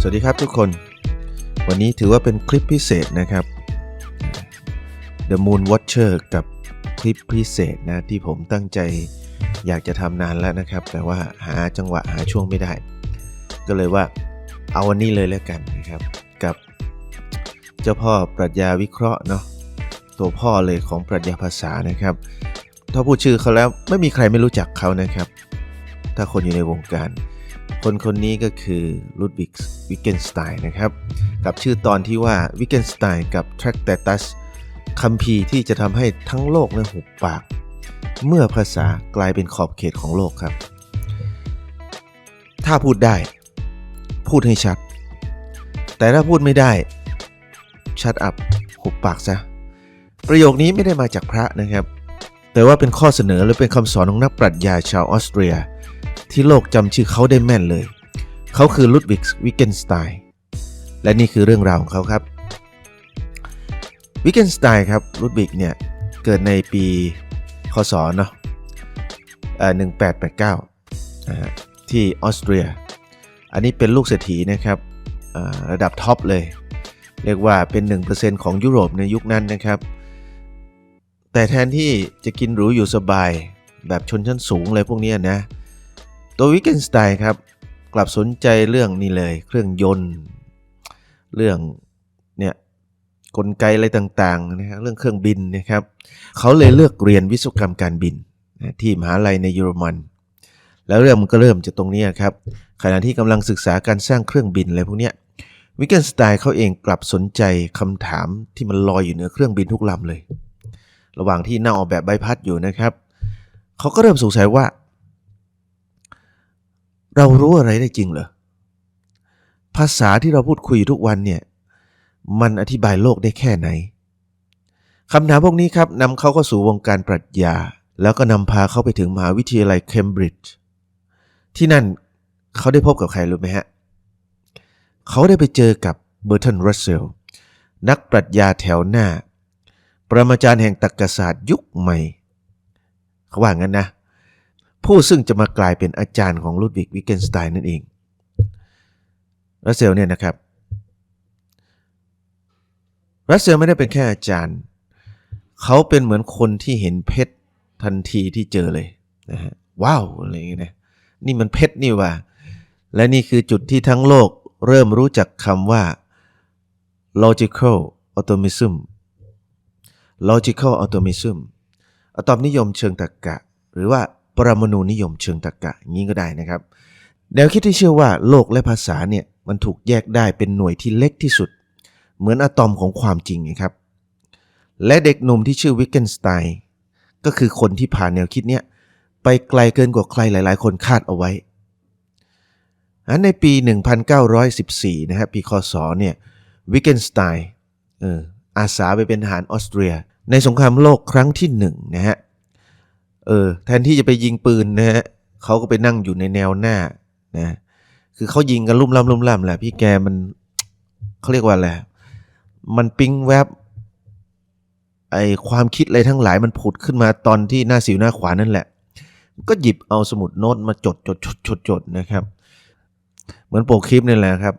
สวัสดีครับทุกคน วันนี้ถือว่าเป็นคลิปพิเศษนะครับ The Moon Watcher กับคลิปพิเศษนะที่ผมตั้งใจอยากจะทำนานแล้วนะครับ แต่ว่าหาจังหวะหาช่วงไม่ได้ ก็เลยว่าเอาวันนี้เลยแล้วกันนะครับ กับเจ้าพ่อปรัชญาวิเคราะห์เนาะตัวพ่อเลยของปรัชญาภาษานะครับ ถ้าพูดชื่อเขาแล้วไม่มีใครไม่รู้จักเขานะครับ ถ้าคนอยู่ในวงการ คนคนนี้ก็คือลุดวิกวิกเกนสไตน์นะครับ กับชื่อตอนที่ว่าวิกเกนสไตน์กับทรัคเตตัสคัมภีร์ที่จะทำให้ทั้งโลกนั้นหุบปาก เมื่อภาษากลายเป็นขอบเขตของโลกครับ ถ้าพูดได้ พูดให้ชัด แต่ถ้าพูดไม่ได้ ชัดอับหุบปากซะ ประโยคนี้ไม่ได้มาจากพระนะครับ แต่ว่าเป็นข้อเสนอหรือเป็นคำสอนของนักปรัชญาชาวออสเตรีย ที่โลกจำชื่อเขาได้แม่นเลย เขาคือลุดวิกวิกเกนสไตน์และนี่คือเรื่องราวของเขาครับวิกเกนสไตน์ครับลุดวิกเนี่ย เกิดในปีคศเนาะเอ่อ1889นะฮะที่ออสเตรีย อันนี้เป็นลูกเศรษฐีนะครับระดับท็อปเลย เรียกว่าเป็น 1%ของยุโรปในยุคนั้นนะครับ แต่แทนที่จะกินหรูอยู่สบายแบบชนชั้นสูงเลยพวกนี้นะ ตัววิกเกนสไตน์ครับ กลับสนใจเรื่องนี้เลย เครื่องยนต์ เรื่องเนี่ยกลไกอะไรต่างๆนะฮะเรื่องเครื่องบินนะครับเขาเลยเลือกเรียนวิศวกรรมการบินนะที่มหาลัยในเยอรมัน แล้วเรื่องมันก็เริ่มจากตรงนี้ครับขณะที่กำลังศึกษาการสร้างเครื่องบินอะไรพวกนี้วิกเกนสไตน์เขาเองกลับสนใจคำถามที่มันลอยอยู่เหนือเครื่องบินทุกลำเลย ระหว่างที่นั่งออกแบบใบพัดอยู่นะครับเขาก็เริ่มสงสัยว่า เรารู้อะไรได้จริงเหรอ ภาษาที่เราพูดคุยทุกวันเนี่ย มันอธิบายโลกได้แค่ไหนคำถามพวกนี้ครับนำเขาเข้าสู่วงการปรัชญา แล้วก็นำพาเขาไปถึงมหาวิทยาลัยเคมบริดจ์ที่นั่นเขาได้พบกับใครรู้ไหมฮะ เขาได้ไปเจอกับเบอร์ตันรัสเซลนักปรัชญาแถวหน้า ปรมาจารย์แห่งตรรกศาสตร์ยุคใหม่ เขาว่างั้นนะ ผู้ซึ่งจะมากลายเป็นอาจารย์ของลุดวิกวิกเกนสไตน์นั่นเองรัสเซลเนี่ยนะครับรัสเซลไม่ได้เป็นแค่อาจารย์ เขาเป็นเหมือนคนที่เห็นเพชรทันทีที่เจอเลยนะฮะว้าวอะไรอย่างเงี้ยนะนี่มันเพชรนี่ว่า และนี่คือจุดที่ทั้งโลกเริ่มรู้จักคำว่า logical atomism logical atomism อตอมนิยมเชิงตรรกะ หรือว่า ปรมาณูนิยมเชิงตรรกะอย่างนี้ก็ได้นะครับ แนวคิดที่เชื่อว่าโลกและภาษาเนี่ยมันถูกแยกได้เป็นหน่วยที่เล็กที่สุด เหมือนอะตอมของความจริงครับ และเด็กหนุ่มที่ชื่อวิกเกนสไตน์ก็คือคนที่ผ่านแนวคิดเนี้ยไปไกลเกินกว่าใครหลาย ๆ คนคาดเอาไว้อันในปี 1914 นะครับปีคศเนี่ยวิกเกนสไตน์อออาสาไปเป็นทหารออสเตรีย ในสงครามโลกครั้งที่หนึ่งนะฮะ เออแทนที่จะไปยิงปืนนะฮะเขาก็ไปนั่งอยู่ในแนวหน้านะคือเขายิงกันลุ่มล่ำลุ่มล่ำแหละ พี่แกมันเขาเรียกว่าอะไรมันปิ๊งแวบไอความคิดอะไรทั้งหลายมันผุดขึ้นมาตอนที่หน้าสิวหน้าขวานั่นแหละ ก็หยิบเอาสมุดโน้ตมาจดจดจดจดจดนะครับ เหมือนโปกคลิปนี่แหละครับ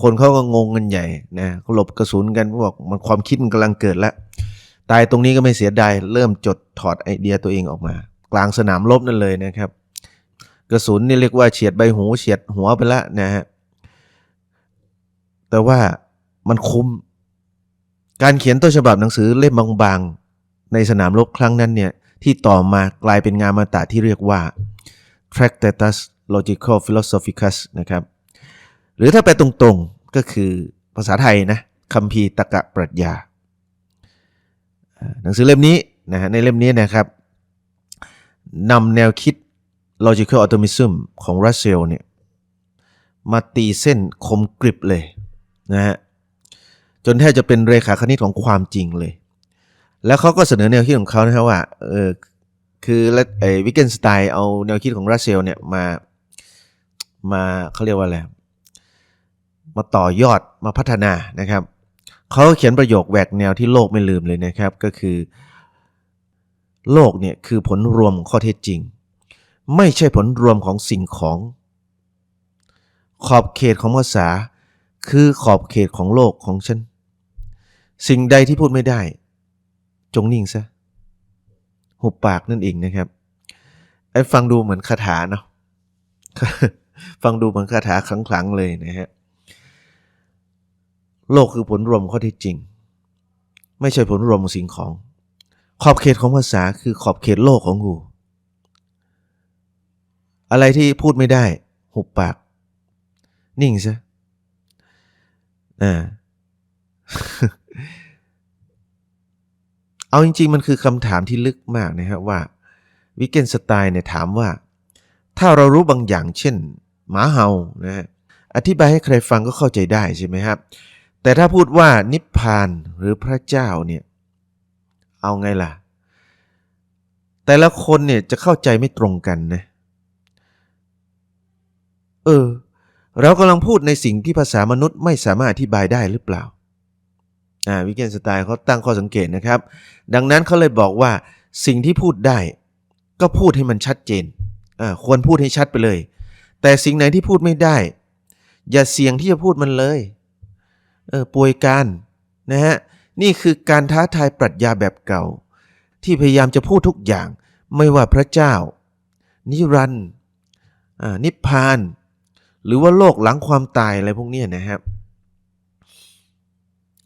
คนเขาก็งงกันใหญ่นะเขาหลบกระสุนกันเขาบอกมันความคิดมันกำลังเกิดแล้ว ตายตรงนี้ก็ไม่เสียดายเริ่มจดถอดไอเดียตัวเองออกมา กลางสนามรบนั่นเลยนะครับ กระสุนนี่เรียกว่าเฉียดใบหูเฉียดหัวไปแล้วนะฮะแต่ว่ามันคุ้ม การเขียนต้นฉบับหนังสือเล่มบางๆ ในสนามรบครั้งนั้นเนี่ยที่ต่อมากลายเป็นงานมาตาที่เรียกว่า Tractatus Logical Philosophicus นะครับ หรือถ้าแปลตรงๆก็คือภาษาไทยนะคัมภีตรรกะปรัชญา หนังสือเล่มนี้นะฮะในเล่มนี้นะครับนำแนวคิด logical atomism ของรัสเซลเนี่ยมาตีเส้นคมกริบเลยนะฮะจนแทบจะเป็นเรขาคณิตของความจริงเลย แล้วเขาก็เสนอแนวคิดของเขานะครับว่าเออคือไอ้วิกเกนสไตน์เอาแนวคิดของรัสเซลเนี่ยมามาเขาเรียกว่าอะไรมาต่อยอดมาพัฒนานะครับ เขาเขียนประโยคแหวกแนวที่โลกไม่ลืมเลยนะครับก็คือ โลกเนี่ยคือผลรวมของข้อเท็จจริง ไม่ใช่ผลรวมของสิ่งของ ขอบเขตของภาษา คือขอบเขตของโลกของฉัน สิ่งใดที่พูดไม่ได้ จงนิ่งซะหุบปากนั่นเองนะครับไอ้ฟังดูเหมือนคาถาเนาะฟังดูเหมือนคาถาขลังๆเลยนะฮะ โลกคือผลรวมข้อเที่จริง ไม่ใช่ผลรวมของสิ่งของ ขอบเขตของภาษาคือขอบเขตโลกของกู อะไรที่พูดไม่ได้ หุบปาก นิ่งซะอ่าเอาจริง ๆ มันคือคำถามที่ลึกมากนะครับว่าวิกเกนสไตน์เนี่ยถามว่า ถ้าเรารู้บางอย่างเช่น หมาเห่านะฮะอธิบายให้ใครฟังก็เข้าใจได้ใช่ไหมครับ แต่ถ้าพูดว่านิพพานหรือพระเจ้าเนี่ยเอาไงล่ะ แต่ละคนเนี่ยจะเข้าใจไม่ตรงกันนะเออ เรากำลังพูดในสิ่งที่ภาษามนุษย์ไม่สามารถอธิบายได้หรือเปล่าอ่าวิกเกนสไตน์เขาตั้งข้อสังเกตนะครับ ดังนั้นเขาเลยบอกว่าสิ่งที่พูดได้ ก็พูดให้มันชัดเจนอ่าควรพูดให้ชัดไปเลย แต่สิ่งไหนที่พูดไม่ได้ อย่าเสี่ยงที่จะพูดมันเลย เออป่วยการนะฮะนี่คือการท้าทายปรัชญาแบบเก่า ที่พยายามจะพูดทุกอย่างไม่ว่าพระเจ้า นิรันดร์นิพพาน หรือว่าโลกหลังความตายอะไรพวกนี้นะครับ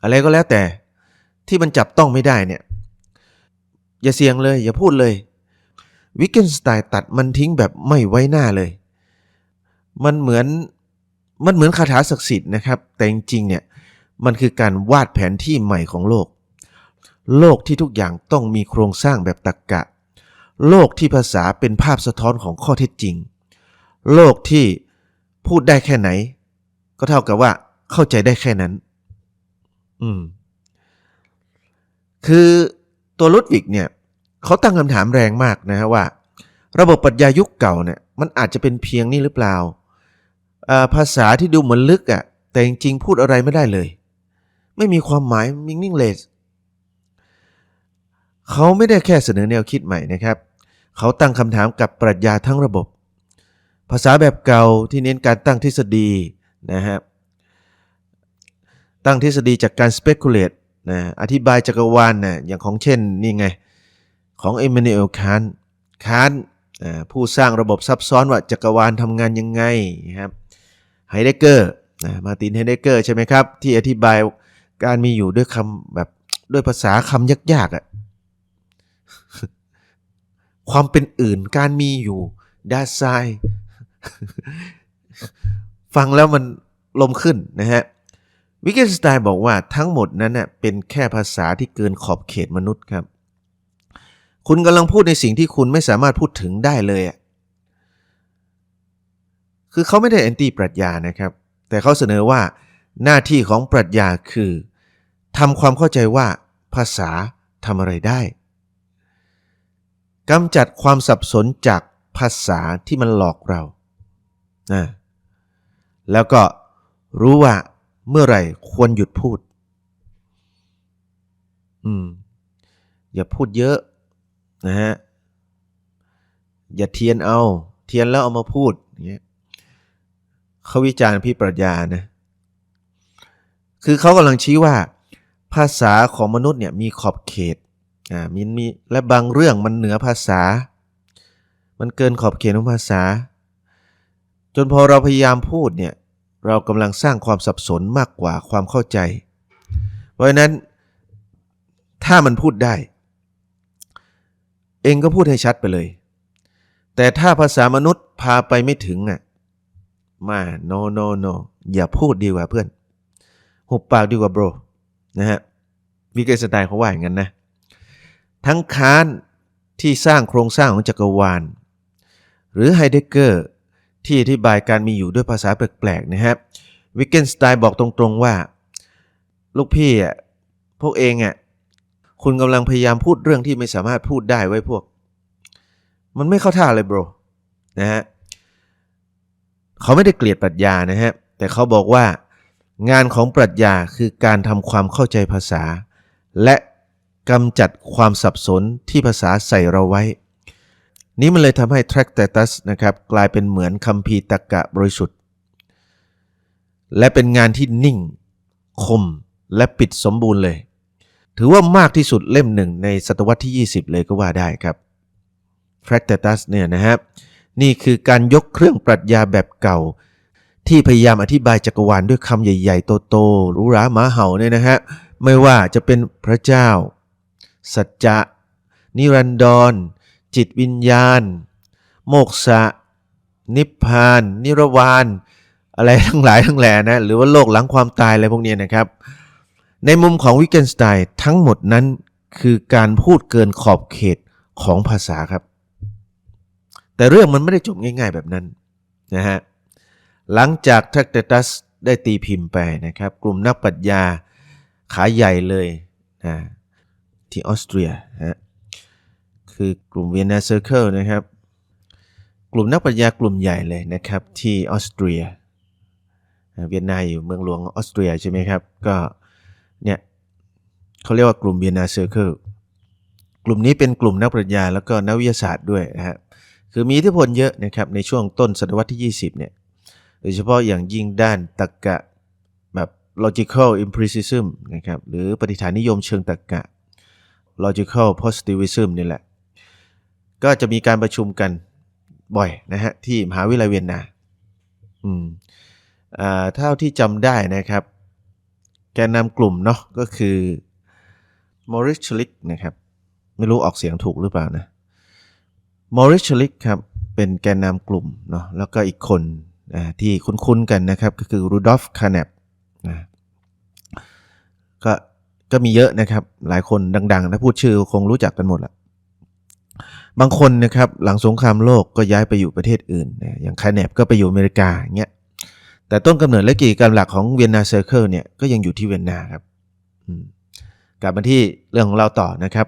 อะไรก็แล้วแต่ที่มันจับต้องไม่ได้เนี่ย อย่าเสี่ยงเลย อย่าพูดเลย วิกเกนสไตน์ตัดมันทิ้งแบบไม่ไว้หน้าเลย มันเหมือนมันเหมือนคาถาศักดิ์สิทธิ์นะครับ แต่จริงๆเนี่ย มันคือการวาดแผนที่ใหม่ของโลก โลกที่ทุกอย่างต้องมีโครงสร้างแบบตรรกกะ โลกที่ภาษาเป็นภาพสะท้อนของข้อเท็จจริง โลกที่พูดได้แค่ไหน ก็เท่ากับว่าเข้าใจได้แค่นั้น อืม คือตัวลุดวิกเนี่ย เขาตั้งคำถามแรงมากนะฮะว่า ระบบปรัชญายุคเก่าเนี่ย มันอาจจะเป็นเพียงนี่หรือเปล่าอ่าภาษาที่ดูเหมือนลึกอะ่ะแต่จริงๆพูดอะไรไม่ได้เลย ไม่มีความหมายมิงนิ่งเลสเขาไม่ได้แค่เสนอแนวคิดใหม่นะครับ เขาตั้งคำถามกับปรัชญาทั้งระบบ ภาษาแบบเก่าที่เน้นการตั้งทฤษฎีนะฮะตั้งทฤษฎีจากการ speculate นะอธิบายจักรวาลนะอย่างของเช่นนี่ไง ของเอ m ม n น e l คานคานผู้สร้างระบบซับซ้อนว่าจักรวาลทำงานยังไงนะครับไฮเดเกอร์นะมาตินไฮเดเกอร์ใช่ไหมครับ ที่อธิบาย การมีอยู่ด้วยคำแบบด้วยภาษาคำยากๆอะ่ะความเป็นอื่นการมีอยู่ดาไซฟังแล้วมันลมขึ้นนะฮะวิกเกนสไตน์บอกว่าทั้งหมดนั้นเน่ะเป็นแค่ภาษาที่เกินขอบเขตมนุษย์ครับ คุณกำลังพูดในสิ่งที่คุณไม่สามารถพูดถึงได้เลยอะคือเขาไม่ได้แอนตี้ปรัชญานะครับ แต่เขาเสนอว่า หน้าที่ของปรัชญาคือทำความเข้าใจว่าภาษาทำอะไรได้กำจัดความสับสนจากภาษาที่มันหลอกเรานะแล้วก็รู้ว่าเมื่อไหร่ควรหยุดพูด อืม อย่าพูดเยอะนะฮะ อย่าเทียนเอา เทียนแล้วเอามาพูดอย่างเงี้ยเขาวิจารณ์พี่ปรัชญานะ คือเขากำลังชี้ว่า ภาษาของมนุษย์เนี่ยมีขอบเขตอ่ามีมีและบางเรื่องมันเหนือภาษา มันเกินขอบเขตของภาษา จนพอเราพยายามพูดเนี่ยเรากำลังสร้างความสับสนมากกว่าความเข้าใจ เพราะฉะนั้นถ้ามันพูดได้ เองก็พูดให้ชัดไปเลย แต่ถ้าภาษามนุษย์พาไปไม่ถึงอะมา no no no อย่าพูดดีกว่าเพื่อน หุบปากดีกว่า bro นะฮะวิกเกอร์สไตน์เขาว่าอย่างนั้นนะทั้งค้านที่สร้างโครงสร้างของจักรวาล หรือไฮเดเกอร์ที่อธิบายการมีอยู่ด้วยภาษาแปลกๆนะครับวิกเกนสไตน์บอกตรงๆว่า ลูกพี่อะพวกเองอะคุณกำลังพยายามพูดเรื่องที่ไม่สามารถพูดได้ไว้พวก มันไม่เข้าท่าเลยโบรนะฮะเขาไม่ได้เกลียดปรัชญานะฮะแต่เขาบอกว่า งานของปรัชญาคือการทำความเข้าใจภาษา และกำจัดความสับสนที่ภาษาใส่เราไว้ นี้มันเลยทำให้ Tractatus นะครับกลายเป็นเหมือนคัมภีตรรกะบริสุทธิ์ และเป็นงานที่นิ่ง คม และปิดสมบูรณ์เลย ถือว่ามากที่สุดเล่มหนึ่งในศตวรรษที่ 20 เลยก็ว่าได้ครับ Tractatus เนี่ยนะครับนี่คือการยกเครื่องปรัชญาแบบเก่า ที่พยายามอธิบายจักรวาลด้วยคำใหญ่ ๆ โตๆหรูหราหมาเห่าเนี่ยนะฮะไม่ว่าจะเป็นพระเจ้า สัจจะ นิรันดร จิตวิญญาณ โมกษะ นิพพาน นิรวาน อะไรทั้งหลายทั้งแหล่นะ หรือว่าโลกหลังความตายอะไรพวกนี้นะครับ ในมุมของวิกเกนสไตน์ทั้งหมดนั้นคือการพูดเกินขอบเขตของภาษาครับ แต่เรื่องมันไม่ได้จบง่าย ๆแบบนั้นนะฮะ หลังจาก Tractatus ได้ตีพิมพ์ไปนะครับ กลุ่มนักปรัชญาขาใหญ่เลยนะที่ออสเตรียนะฮะคือกลุ่ม Vienna Circle นะครับ กลุ่มนักปรัชญากลุ่มใหญ่เลยนะครับ ที่ออสเตรียเวียนนาอยู่เมืองหลวงออสเตรียใช่ไหมครับ ก็เนี่ยเขาเรียกว่ากลุ่ม Vienna Circle กลุ่มนี้เป็นกลุ่มนักปรัชญาแล้วก็นักวิทยาศาสตร์ด้วยนะฮะคือมีอิทธิพลเยอะนะครับในช่วงต้นศตวรรษที่ 20เนี่ย โดยเฉพาะอย่างยิ่งด้านตรรกะแบบ logical empiricism นะครับหรือปฏิฐานนิยมเชิงตรรกะ logical positivism นี่แหละ ก็จะมีการประชุมกันบ่อยนะฮะที่มหาวิทยาลัยเวียนนาอืมอ่าเท่าที่จำได้นะครับ แกนนำกลุ่มเนาะก็คือ Maurice Schlick นะครับ ไม่รู้ออกเสียงถูกหรือเปล่านะ Maurice Schlick ครับ เป็นแกนนำกลุ่มเนาะแล้วก็อีกคน ที่คุ้นๆกันนะครับ ก็คือ Rudolf Carnap นะก็ก็มีเยอะนะครับ หลายคนดังๆ ถ้าพูดชื่อคงรู้จักกันหมดละบางคนนะครับหลังสงครามโลกก็ย้ายไปอยู่ประเทศอื่นนะอย่างคาแนบก็ไปอยู่อเมริกาอย่างเงี้ยแต่ต้นกำเนิดและกิจกรรมหลักของเวียนนาเซอร์เคิลเนี่ยก็ยังอยู่ที่เวียนนาครับกลับมาที่เรื่องของเราต่อนะครับ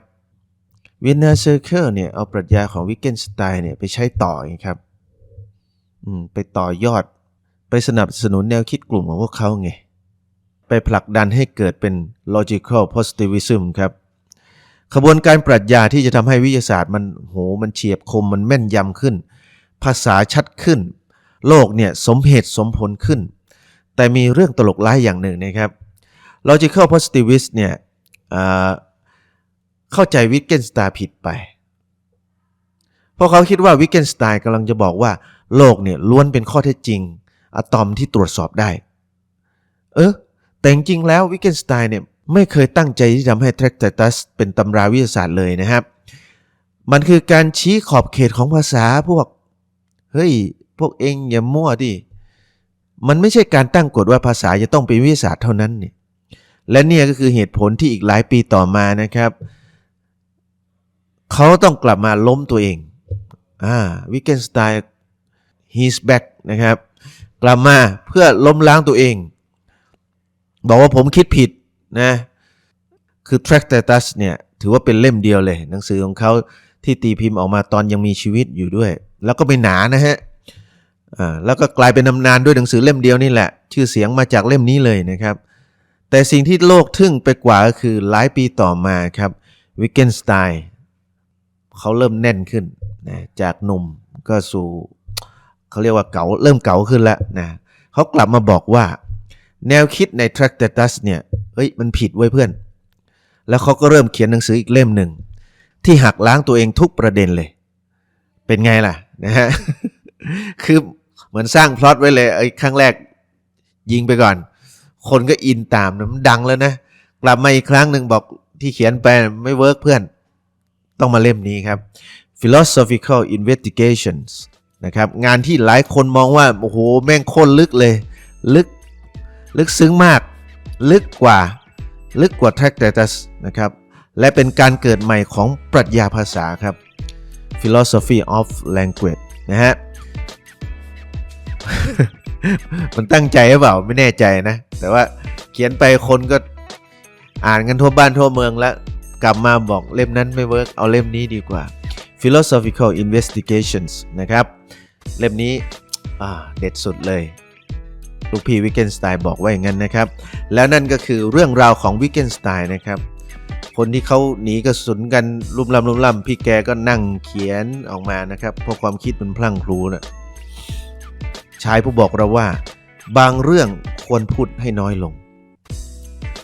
เวียนนาเซอร์เคิลเนี่ยเอาปรัชญาของวิกเกนสไตน์เนี่ยไปใช้ต่อไงครับ ไปต่อยอด ไปสนับสนุนแนวคิดกลุ่มของพวกเขาไง ไปผลักดันให้เกิดเป็น logical positivism ครับขบวนการปรัชญาที่จะทำให้วิทยาศาสตร์มันโหมันเฉียบคมมันแม่นยำขึ้น ภาษาชัดขึ้น โลกเนี่ยสมเหตุสมผลขึ้น แต่มีเรื่องตลกร้ายอย่างหนึ่งนะครับ logical positivist เนี่ยเข้าใจวิทเกนสไตน์ผิดไป เพราะเขาคิดว่าวิทเกนสไตน์กำลังจะบอกว่า โลกเนี่ยล้วนเป็นข้อเท็จจริง อะตอมที่ตรวจสอบได้ เออแต่จริงแล้ววิกเกนสไตน์เนี่ยไม่เคยตั้งใจที่ทำให้ Tractatus เป็นตำราวิทยาศาสตร์เลยนะครับ มันคือการชี้ขอบเขตของภาษาพวก เฮ้ย พวกเองอย่ามั่วดิ มันไม่ใช่การตั้งกฎว่าภาษาจะต้องเป็นวิทยาศาสตร์เท่านั้นเนี่ยและเนี่ยก็คือเหตุผลที่อีกหลายปีต่อมานะครับเขาต้องกลับมาล้มตัวเองอ่าวิกเกนสไตน์ he's back นะครับ กลับมาเพื่อล้มล้างตัวเอง บอกว่าผมคิดผิดนะ คือ Tractatus เนี่ย ถือว่าเป็นเล่มเดียวเลย หนังสือของเขาที่ตีพิมพ์ออกมาตอนยังมีชีวิตอยู่ด้วย แล้วก็ไม่หนานะฮะอ่าแล้วก็กลายเป็นตำนานด้วยหนังสือเล่มเดียวนี่แหละ ชื่อเสียงมาจากเล่มนี้เลยนะครับ แต่สิ่งที่โลกทึ่งไปกว่าก็คือหลายปีต่อมาครับวิกเกนสไตน์เขาเริ่มแน่นขึ้นนะจากหนุ่มก็สู่ เขาเรียกว่าเก๋าเริ่มเก๋าขึ้นแล้วนะเขากลับมาบอกว่า แนวคิดใน Tractatus เนี่ยเฮ้ยมันผิดไว้เพื่อน แล้วเขาก็เริ่มเขียนหนังสืออีกเล่มหนึ่ง ที่หักล้างตัวเองทุกประเด็นเลย เป็นไงล่ะนะฮะคือเหมือนสร้างพล็อตไว้เลยไอ้ครั้งแรกยิงไปก่อน คนก็อินตามนะมันดังแล้วนะกลับมาอีกครั้งหนึ่งบอกที่เขียนไปไม่เวิร์กเพื่อน ต้องมาเล่มนี้ครับ philosophical investigations นะครับงานที่หลายคนมองว่าโอ้โหแม่งโคตรลึกเลย ลึกลึกซึ้งมาก ลึกกว่าลึกกว่า Tractatus นะครับและเป็นการเกิดใหม่ของปรัชญาภาษาครับ philosophy of language นะฮะ มันตั้งใจหรือเปล่าไม่แน่ใจนะ แต่ว่าเขียนไปคนก็อ่านกันทั่วบ้านทั่วเมืองแล้ว กลับมาบอกเล่มนั้นไม่เวิร์กเอาเล่มนี้ดีกว่า philosophical investigations นะครับ เล่มนี้เด็ดสุดเลย ลูกพี่วิกเกนสไตน์บอกว่าอย่างนั้นนะครับ แล้วนั่นก็คือเรื่องราวของวิกเกนสไตน์นะครับ คนที่เขาหนีกระสุนกันลุมลำลุมลำพี่แกก็นั่งเขียนออกมานะครับเพราะความคิดมันพลั่งพลูนะชายผู้บอกเราว่า บางเรื่องคควรพูดให้น้อยลง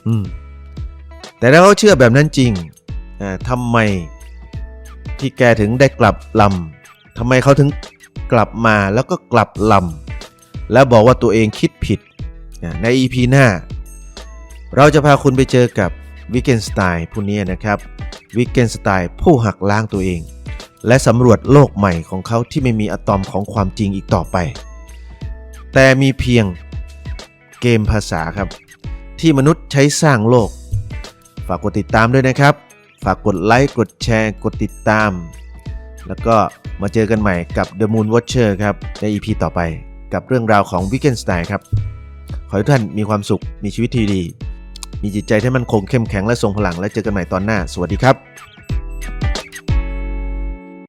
อืมแต่ถ้าเขาเชื่อแบบนั้นจริงอ่าทำไม ที่แกถึงได้กลับลำทำไมเขาถึงกลับมาแล้วก็กลับลำแล้วบอกว่าตัวเองคิดผิดใน EP หน้า เราจะพาคุณไปเจอกับวิกเกนสไตน์ผู้นี้นะครับวิกเกนสไตน์ผู้หักล้างตัวเอง และสำรวจโลกใหม่ของเขาที่ไม่มีอะตอมของความจริงอีกต่อไป แต่มีเพียงเกมภาษาครับ ที่มนุษย์ใช้สร้างโลก ฝากกดติดตามด้วยนะครับ ฝากกดไลค์ กดแชร์ กดติดตาม แล้วก็มาเจอกันใหม่กับ The Moon Watcher ครับ ใน EP ต่อไปกับเรื่องราวของ w e e k e n d Style ครับ ขอให้ทุกท่านมีความสุข มีชีวิตที่ดี มีจิตใจที่มั่นคงเข้มแข็งและทรงพลัง และเจอกันใหม่ตอนหน้า สวัสดีครับ